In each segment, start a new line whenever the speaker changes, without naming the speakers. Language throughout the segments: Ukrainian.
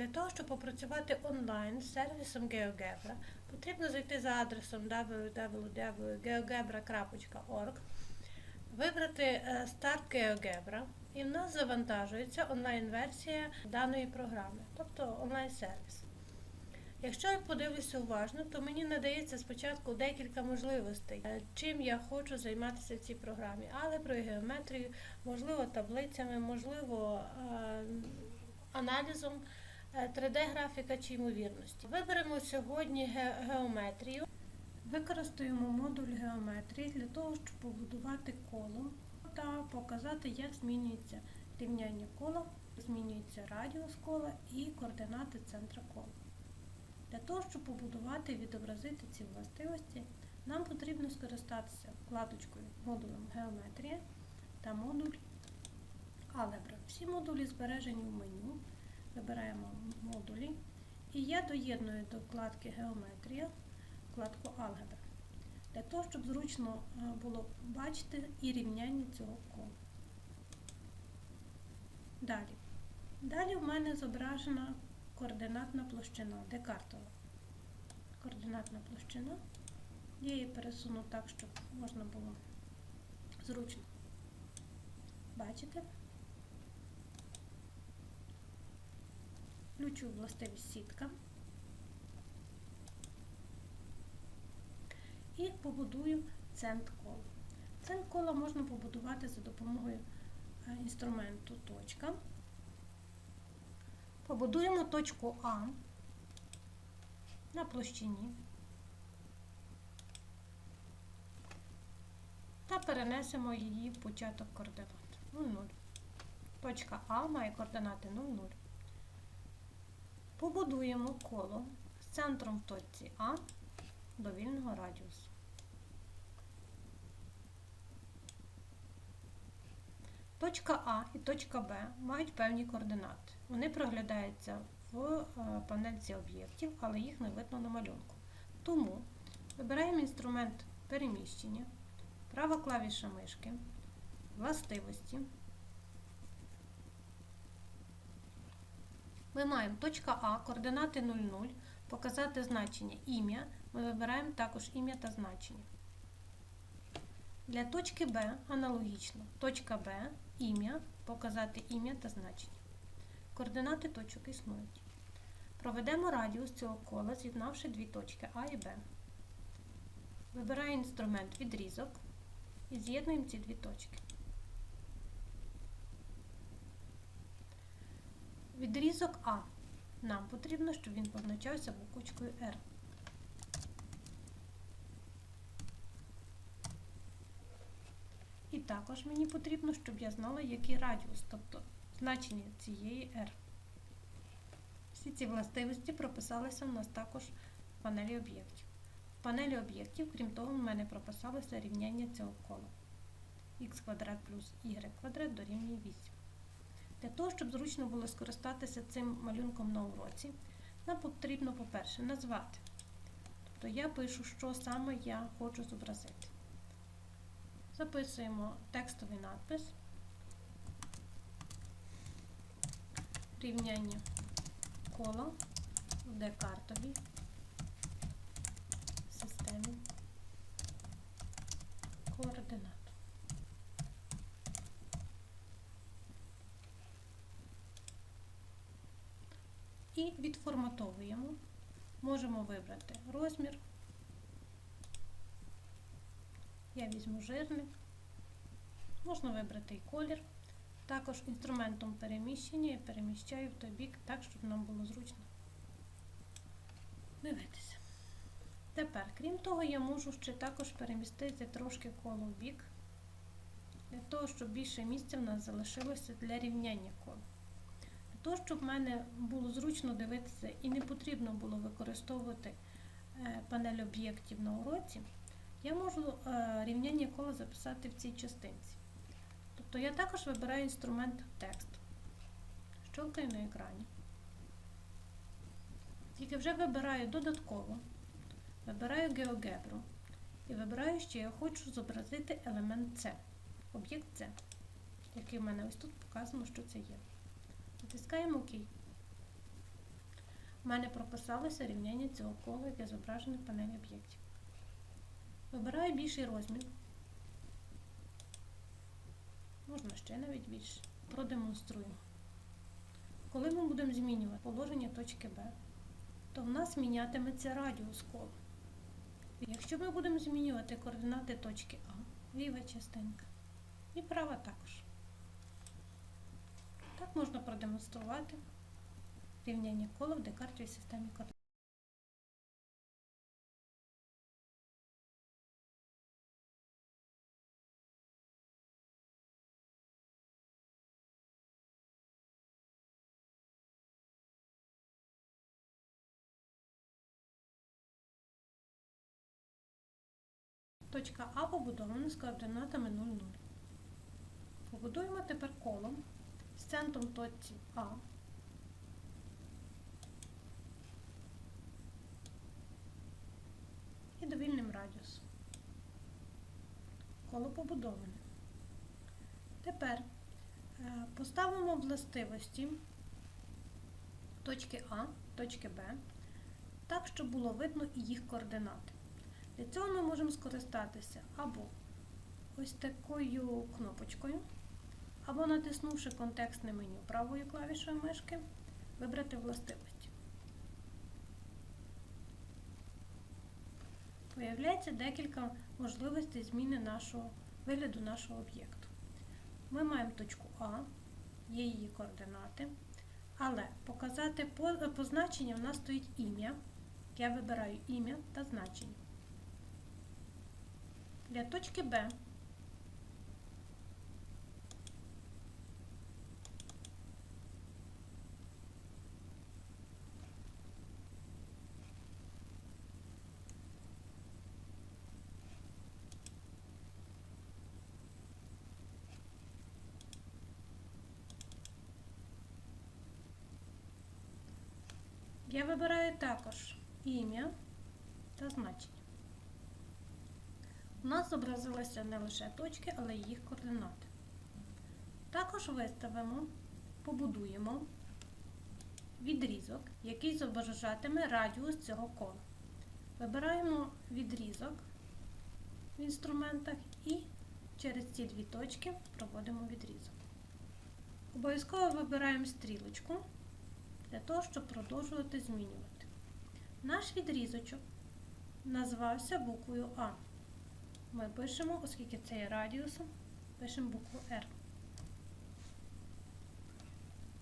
Для того, щоб попрацювати онлайн з сервісом GeoGebra, потрібно зайти за адресом www.geogebra.org, вибрати е, старт GeoGebra, і в нас завантажується онлайн-версія даної програми, тобто онлайн-сервіс. Якщо я подивлюся уважно, то мені надається спочатку декілька можливостей, е, чим я хочу займатися в цій програмі. Алгеброю, геометрією, можливо, таблицями, можливо, е, аналізом 3D-графіка чи ймовірності. Виберемо сьогодні ге- геометрію. Використаємо модуль геометрії для того, щоб побудувати коло та показати, як змінюється рівняння кола, змінюється радіус кола і координати центра кола. Для того, щоб побудувати і відобразити ці властивості, нам потрібно скористатися вкладочкою модулем геометрія та модуль алгебра. Всі модулі збережені в меню. Вибираємо модулі. І я доєдную до вкладки Геометрія вкладку Алгебра. Для того, щоб зручно е, було бачити і рівняння цього кола. Далі. Далі в мене зображена координатна площина, декартова. Координатна площина. Я її пересуну так, щоб можна було зручно бачити. Включу властивість сітка і побудую центр кола. Центр кола можна побудувати за допомогою е, інструменту точка. Побудуємо точку А на площині та перенесемо її в початок координат 0,0. Точка А має координати 0,0. Побудуємо коло з центром в точці А до вільного радіусу. Точка А і точка Б мають певні координати. Вони проглядаються в е, панельці об'єктів, але їх не видно на малюнку. Тому вибираємо інструмент переміщення, права клавіша мишки, властивості. Ми маємо точка А, координати 00, показати значення ім'я. Ми вибираємо також ім'я та значення. Для точки Б аналогічно. Точка Б, ім'я, показати ім'я та значення. Координати точок існують. Проведемо радіус цього кола, з'єднавши дві точки А і Б. Вибираю інструмент відрізок і з'єднуємо ці дві точки. Відрізок А. Нам потрібно, щоб він позначався буквочкою R. І також мені потрібно, щоб я знала, який радіус, тобто значення цієї R. Всі ці властивості прописалися у нас також в панелі об'єктів. В панелі об'єктів, крім того, в мене прописалося рівняння цього кола. х квадрат плюс y квадрат дорівнює 8. Для того, щоб зручно було скористатися цим малюнком на уроці, нам потрібно, по-перше, назвати. Тобто я пишу, що саме я хочу зобразити. Записуємо текстовий надпис, рівняння кола в декартовій системі координат. І відформатовуємо. Можемо вибрати розмір. Я візьму жирник. Можна вибрати і колір. Також інструментом переміщення я переміщаю в той бік так, щоб нам було зручно дивитися. Тепер, крім того, я можу ще також перемістити трошки коло в бік, для того, щоб більше місця в нас залишилося для рівняння кола. Того, щоб в мене було зручно дивитися і не потрібно було використовувати е, панель об'єктів на уроці, я можу е, рівняння кола записати в цій частинці. Тобто я також вибираю інструмент текст. Щелкаю на екрані. Тільки вже вибираю додатково, вибираю GeoGebra і вибираю, що я хочу зобразити елемент C, об'єкт C, який в мене ось тут показано, що це є. Натискаємо ОК. в мене прописалося рівняння цього кола, яке зображене в панелі об'єктів. Вибираю більший розмір. Можна ще навіть більше. Продемонструємо. Коли ми будемо змінювати положення точки Б, то в нас мінятиметься радіус кола. Якщо ми будемо змінювати координати точки А, ліва частинка, і права також. Так можна продемонструвати рівняння кола в декартовій системі координат. Точка А побудована з координатами 0, 0. Побудуємо тепер колом з центром точці А. І довільним радіусом. Коло побудоване. Тепер е, поставимо властивості точки А, точки Б, так, щоб було видно і їх координати. Для цього ми можемо скористатися або ось такою кнопочкою, або натиснувши контекстне меню правою клавішою мишки, вибрати властивості. Появляється декілька можливостей зміни нашого вигляду нашого об'єкту. Ми маємо точку А, є її координати, але показати по, по значенню в нас стоїть ім'я. Я вибираю ім'я та значення. Для точки Б я вибираю також ім'я та значення. У нас зобразилися не лише точки, але й їх координати. Також виставимо, побудуємо відрізок, який зображатиме радіус цього кола. Вибираємо відрізок в інструментах і через ці дві точки проводимо відрізок. Обов'язково вибираємо стрілочку для того, щоб продовжувати змінювати. Наш відрізочок назвався буквою А. Ми пишемо, оскільки це є радіусом, пишемо букву R.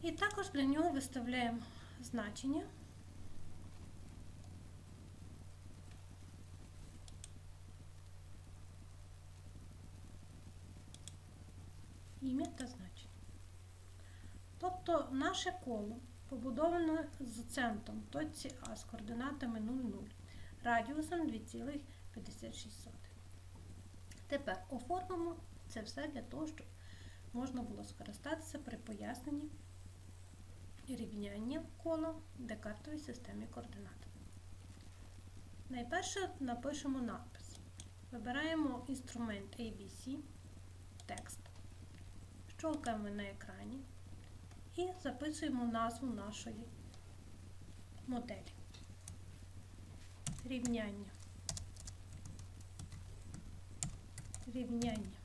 І також для нього виставляємо значення. Ім'я та значення. Тобто наше коло побудовано з центром точці А з координатами 0,0, радіусом 2,56. Тепер оформимо це все для того, щоб можна було скористатися при поясненні рівняння кола декартовій системі координат. Найперше напишемо надпис. Вибираємо інструмент ABC, текст, щолкаємо на екрані і записуємо назву нашої моделі. Рівняння. рівняння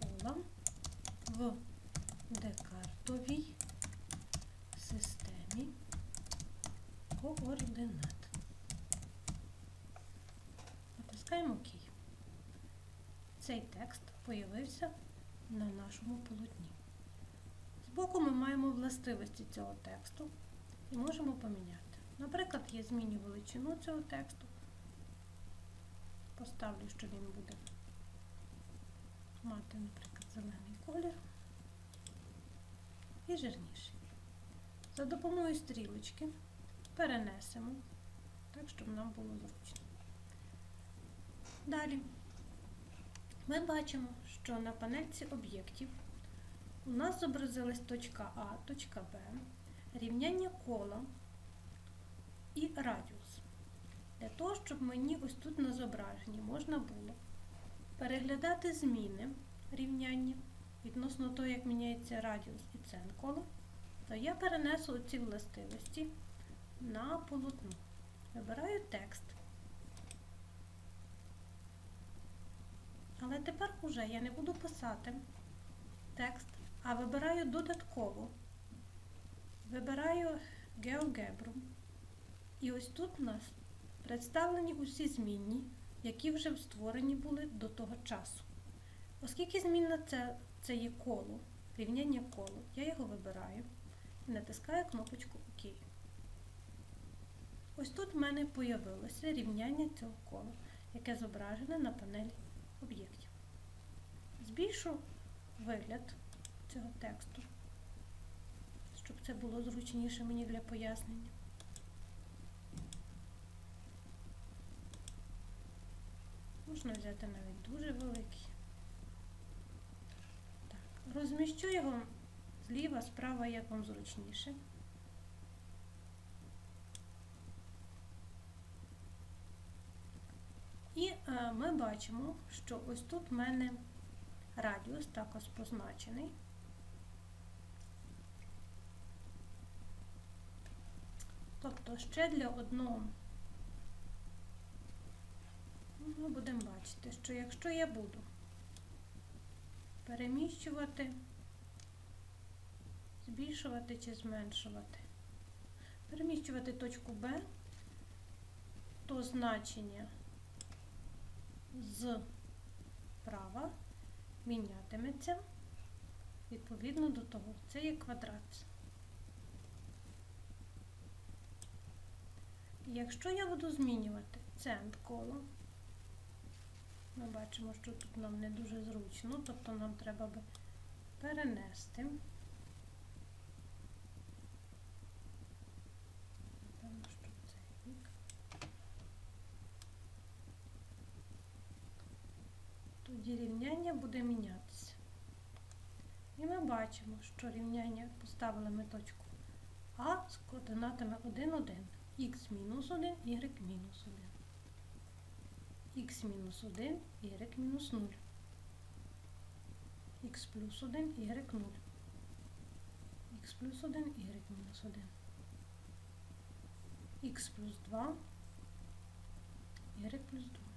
кола в декартовій системі координат. Натискаємо ОК. Цей текст появився на нашому полотні. Ми маємо властивості цього тексту і можемо поміняти. Наприклад, я зміню величину цього тексту. Поставлю, що він буде мати, наприклад, зелений колір і жирніший. За допомогою стрілочки перенесемо, так, щоб нам було зручно. Далі ми бачимо, що на панельці об'єктів у нас зобразилась точка А, точка Б, рівняння кола і радіус. Для того, щоб мені ось тут на зображенні можна було переглядати зміни рівняння відносно того, як міняється радіус і цен кола, то я перенесу ці властивості на полотно. Вибираю текст. Але тепер уже я не буду писати текст, а вибираю додатково. Вибираю GeoGebra. І ось тут у нас представлені усі змінні, які вже створені були до того часу. Оскільки змінна це, це є коло, рівняння коло, я його вибираю і натискаю кнопочку ОК. Ось тут в мене появилося рівняння цього кола, яке зображене на панелі об'єктів. Збільшу вигляд цього тексту, щоб це було зручніше мені для пояснення. Можна взяти навіть дуже великий. Так, розміщу його зліва, справа, як вам зручніше. І е, ми бачимо, що ось тут в мене радіус також позначений. Тобто ще для одного ми будемо бачити, що якщо я буду переміщувати, збільшувати чи зменшувати, переміщувати точку Б, то значення з права мінятиметься відповідно до того. Це є квадрат. Якщо я буду змінювати центр кола, ми бачимо, що тут нам не дуже зручно, тобто нам треба би перенести. Тоді рівняння буде мінятися. І ми бачимо, що рівняння поставили ми точку А з координатами 1, 1, х мінус 1, y мінус 1 х мінус 1, y мінус 0, х плюс 1, y 0, х плюс 1, y мінус 1, х плюс 2, y плюс 2.